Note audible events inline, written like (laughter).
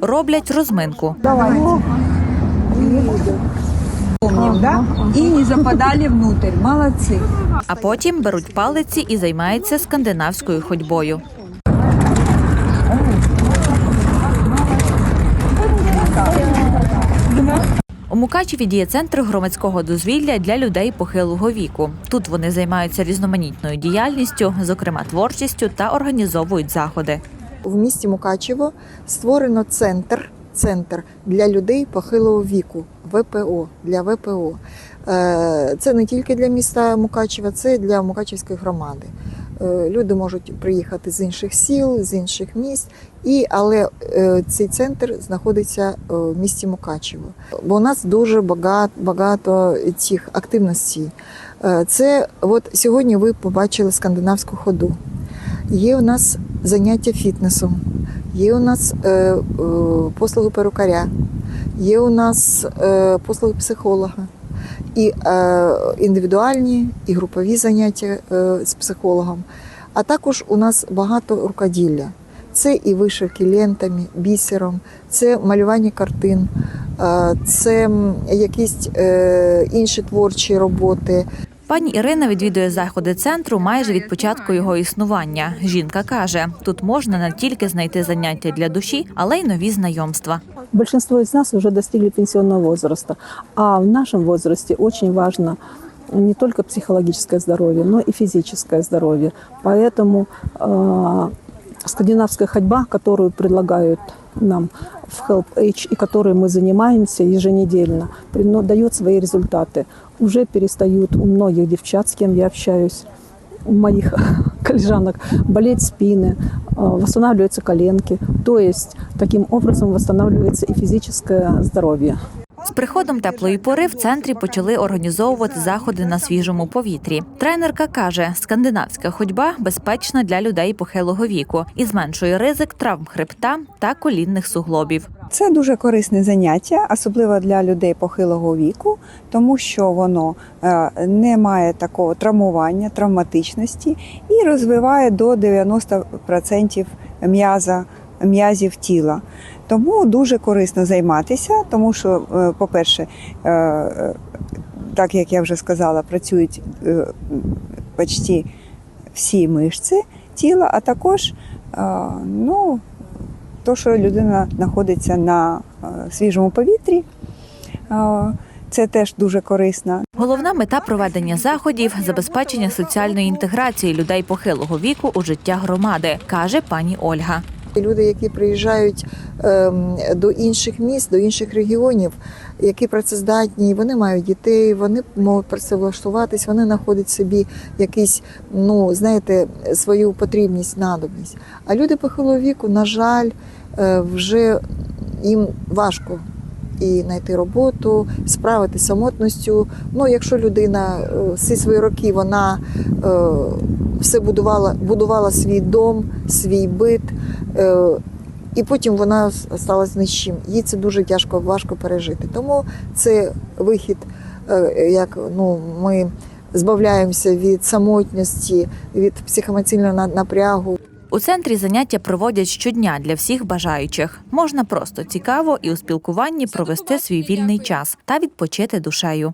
роблять розминку. Давайте. Помним, да? И не западали внутрь. Молодцы. А потім беруть палиці і займаються скандинавською ходьбою. У Мукачеві діє центр громадського дозвілля для людей похилого віку. Тут вони займаються різноманітною діяльністю, зокрема творчістю, та організовують заходи. В місті Мукачево створено центр, центр для людей похилого віку ВПО для ВПО. Е, Це не тільки для міста Мукачева, це і для Мукачевської громади. Е, Люди можуть приїхати з інших сіл, з інших міст, і але е, цей центр знаходиться в місті Мукачево. Бо у нас дуже багато, багато цих активностей. Це от сьогодні ви побачили скандинавську ходу. Є у нас заняття фітнесом, є у нас е, е, послуги перукаря, є у нас е, послуги психолога, і е, індивідуальні, і групові заняття е, з психологом. А також у нас багато рукоділля. Це і вишивки лентами, бісером, це малювання картин, е, це якісь е, інші творчі роботи, Пані Ірина відвідує заходи центру майже від початку його існування. Жінка каже, тут можна не тільки знайти заняття для душі, але й нові знайомства. Більшість з нас вже достигли пенсійного віку, а в нашому віці очень важливо не только психологическое здоровье, но и физическое здоровье. Поэтому э, скандинавская ходьба, которую предлагают нам в Help Age и которой мы занимаемся еженедельно, прино- дает свои результаты. Уже перестают у многих девчат, с кем я общаюсь, у моих (laughs) коллежанок болеть спины, э, восстанавливаются коленки. То есть таким образом восстанавливается и физическое здоровье. З приходом теплої пори в центрі почали організовувати заходи на свіжому повітрі. Тренерка каже, скандинавська ходьба безпечна для людей похилого віку і зменшує ризик травм хребта та колінних суглобів. Це дуже корисне заняття, особливо для людей похилого віку, тому що воно е, не має такого травмування, травматичності і розвиває до 90% м'яза, м'язів тіла. Тому дуже корисно займатися, тому що, е, по-перше, е, е, так як я вже сказала, працюють почти всі мишці тіла, а також ну, то, що людина знаходиться на свіжому повітрі, це теж дуже корисно. Головна мета проведення заходів забезпечення соціальної інтеграції людей похилого віку у життя громади, каже пані Ольга. Люди, які приїжджають ем, до інших міст, до інших регіонів, які працездатні, вони мають дітей, вони можуть працевлаштуватись, вони знаходять собі якийсь, ну знаєте, свою потрібність, надобність. А люди похилого віку, на жаль, е, вже їм важко. І знайти роботу, справити самотністю. Ну, якщо людина е, всі свої роки вона е, все будувала, будувала свій дом, свій бит, е, і потім вона стала з нічим. Їй це дуже тяжко, важко пережити. Тому це вихід, е, як ну, ми збавляємося від самотності, від психоемоційного на- напрягу. У центрі заняття проводять щодня для всіх бажаючих. Можна просто цікаво і у спілкуванні провести свій вільний час та відпочити душею.